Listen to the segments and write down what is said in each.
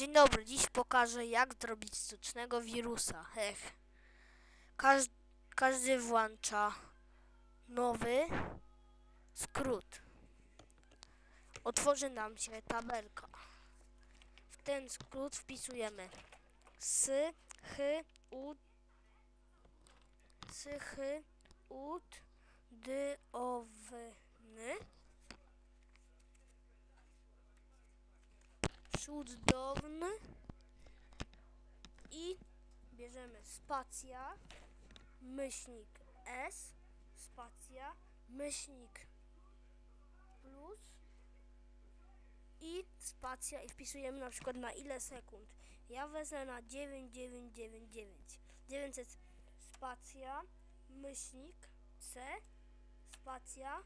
Dzień dobry, dziś pokażę jak zrobić sztucznego wirusa. Hech. Każ każdy włącza nowy skrót. Otworzy nam się tabelka. W ten skrót wpisujemy s, ch, u, s, ch, ud, dy, o, w, cudowny i bierzemy spacja, myślnik S, spacja, myślnik plus i spacja i wpisujemy na przykład na ile sekund. Ja wezmę na 9999. 900 spacja, myślnik C, spacja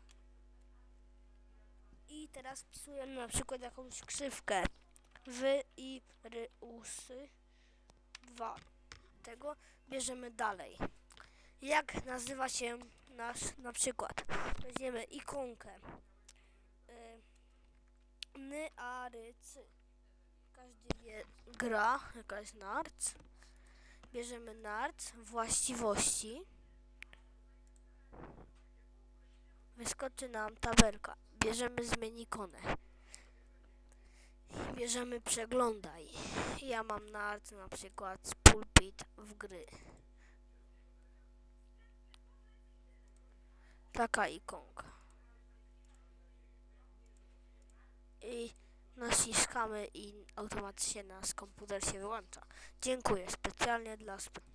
i teraz wpisujemy na przykład jakąś krzywkę wy i ry usy dwa. Tego bierzemy dalej. Jak nazywa się nasz na przykład? Weźmiemy ikonkę. Y, ny, a, ry, cy. Każdy wie, gra, jakaś narc. Bierzemy narc, właściwości. Wyskoczy nam tabelka. Bierzemy zmień ikonę. Bierzemy przeglądaj. Ja mam na na przykład pulpit w gry. Taka ikonka. I naciskamy i automatycznie nasz komputer się wyłącza. Dziękuję specjalnie dla sp-